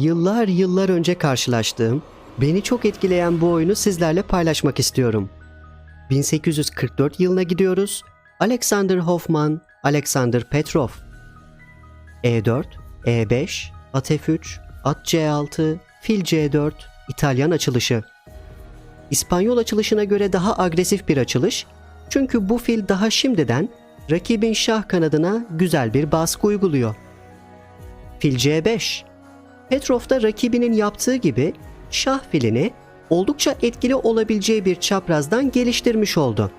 yıllar yıllar önce karşılaştığım, beni çok etkileyen bu oyunu sizlerle paylaşmak istiyorum. 1844 yılına gidiyoruz. Alexander Hoffman, Alexander Petrov. E4, E5, at F3, at C6, fil C4, İtalyan açılışı. İspanyol açılışına göre daha agresif bir açılış. Çünkü bu fil daha şimdiden rakibin şah kanadına güzel bir baskı uyguluyor. Fil C5. Petrov da rakibinin yaptığı gibi şah filini oldukça etkili olabileceği bir çaprazdan geliştirmiş oldu.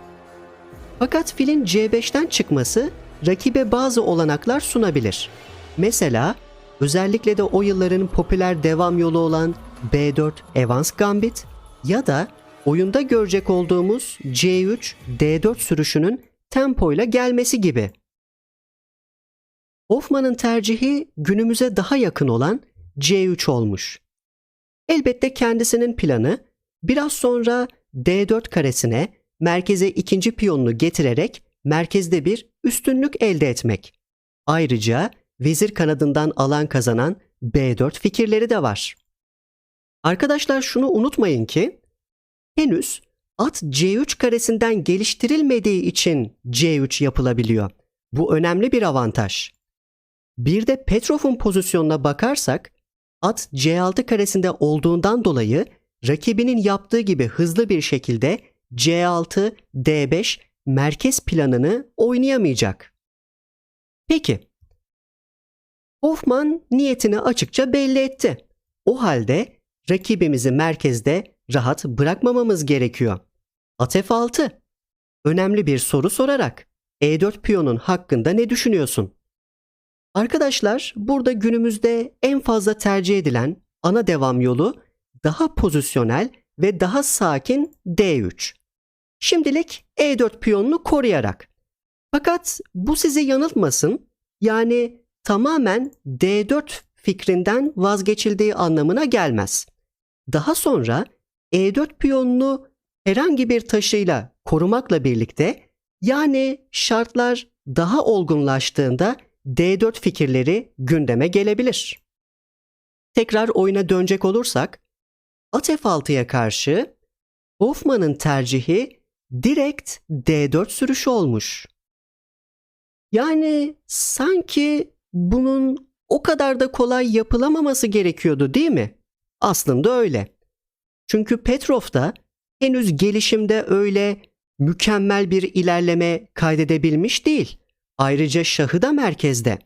Fakat filin C5'ten çıkması rakibe bazı olanaklar sunabilir. Mesela özellikle de o yılların popüler devam yolu olan B4 Evans Gambit ya da oyunda görecek olduğumuz C3 D4 sürüşünün tempoyla gelmesi gibi. Hoffman'ın tercihi günümüze daha yakın olan C3 olmuş. Elbette kendisinin planı biraz sonra D4 karesine merkeze ikinci piyonunu getirerek merkezde bir üstünlük elde etmek. Ayrıca vezir kanadından alan kazanan B4 fikirleri de var. Arkadaşlar şunu unutmayın ki henüz at C3 karesinden geliştirilmediği için C3 yapılabiliyor. Bu önemli bir avantaj. Bir de Petrov'un pozisyonuna bakarsak at C6 karesinde olduğundan dolayı rakibinin yaptığı gibi hızlı bir şekilde C6, D5 merkez planını oynayamayacak. Peki. Hoffman niyetini açıkça belli etti. O halde rakibimizi merkezde rahat bırakmamamız gerekiyor. At F6. Önemli bir soru sorarak E4 piyonun hakkında ne düşünüyorsun? Arkadaşlar burada günümüzde en fazla tercih edilen ana devam yolu daha pozisyonel ve daha sakin D3. Şimdilik E4 piyonunu koruyarak. Fakat bu sizi yanıltmasın. Yani tamamen D4 fikrinden vazgeçildiği anlamına gelmez. Daha sonra E4 piyonunu herhangi bir taşıyla korumakla birlikte yani şartlar daha olgunlaştığında D4 fikirleri gündeme gelebilir. Tekrar oyuna dönecek olursak, at F6'ya karşı Hoffman'ın tercihi direkt D4 sürüşü olmuş. Yani sanki bunun o kadar da kolay yapılamaması gerekiyordu değil mi? Aslında öyle. Çünkü Petrov da henüz gelişimde öyle mükemmel bir ilerleme kaydedebilmiş değil. Ayrıca şahı da merkezde.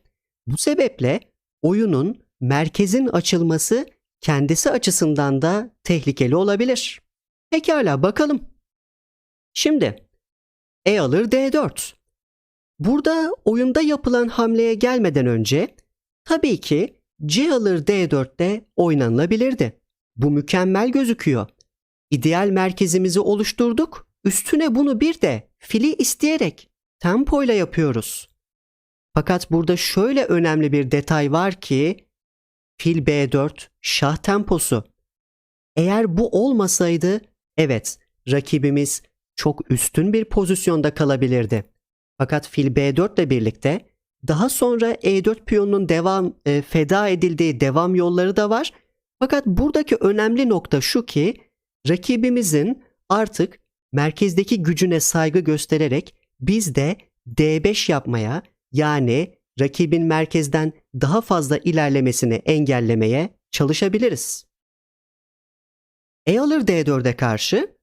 Bu sebeple oyunun merkezin açılması kendisi açısından da tehlikeli olabilir. Pekala bakalım. Şimdi E alır D4. Burada oyunda yapılan hamleye gelmeden önce tabii ki C alır D4'te oynanılabilirdi. Bu mükemmel gözüküyor. İdeal merkezimizi oluşturduk. Üstüne bunu bir de fili isteyerek tempoyla yapıyoruz. Fakat burada şöyle önemli bir detay var ki fil B4 şah temposu. Eğer bu olmasaydı evet rakibimiz çok üstün bir pozisyonda kalabilirdi. Fakat fil B4 ile birlikte daha sonra E4 piyonunun devam e, feda edildiği devam yolları da var. Fakat buradaki önemli nokta şu ki rakibimizin artık merkezdeki gücüne saygı göstererek biz de D5 yapmaya yani rakibin merkezden daha fazla ilerlemesini engellemeye çalışabiliriz. E alır D4'e karşı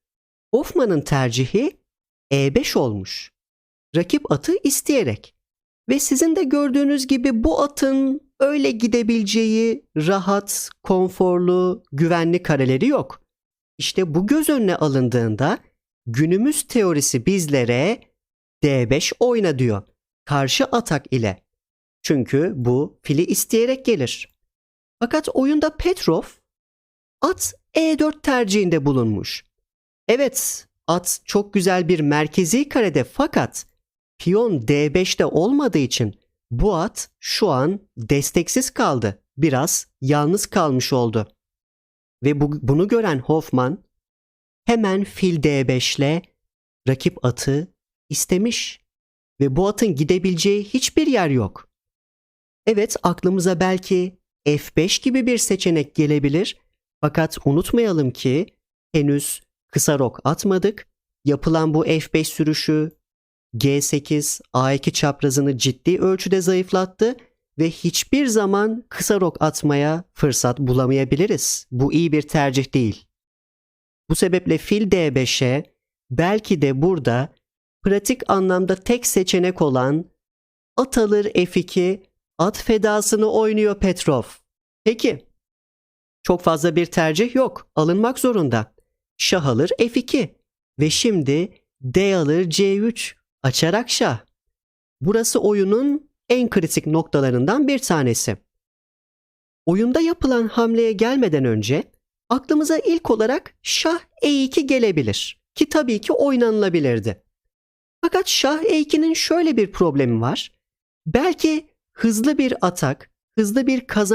Hoffman'ın tercihi E5 olmuş. Rakip atı isteyerek ve sizin de gördüğünüz gibi bu atın öyle gidebileceği rahat, konforlu, güvenli kareleri yok. İşte bu göz önüne alındığında günümüz teorisi bizlere D5 oyna diyor. Karşı atak ile. Çünkü bu fili isteyerek gelir. Fakat oyunda Petrov at E4 tercihinde bulunmuş. Evet, at çok güzel bir merkezi karede fakat piyon D5'te olmadığı için bu at şu an desteksiz kaldı. Biraz yalnız kalmış oldu. Ve bu, bunu gören Hoffman hemen fil D5 ile rakip atı istemiş ve bu atın gidebileceği hiçbir yer yok. Evet aklımıza belki F5 gibi bir seçenek gelebilir. Fakat unutmayalım ki henüz kısa rok atmadık. Yapılan bu F5 sürüşü G8 A2 çaprazını ciddi ölçüde zayıflattı ve hiçbir zaman kısa rok atmaya fırsat bulamayabiliriz. Bu iyi bir tercih değil. Bu sebeple fil D5'e belki de burada pratik anlamda tek seçenek olan at alır F2 at fedasını oynuyor Petrov. Peki. Çok fazla bir tercih yok. Alınmak zorunda. Şah alır F2 ve şimdi D alır C3 açarak şah. Burası oyunun en kritik noktalarından bir tanesi. Oyunda yapılan hamleye gelmeden önce aklımıza ilk olarak şah E2 gelebilir ki tabii ki oynanılabilirdi. Fakat şah E2'nin şöyle bir problemi var. Belki hızlı bir atak, hızlı bir kazanç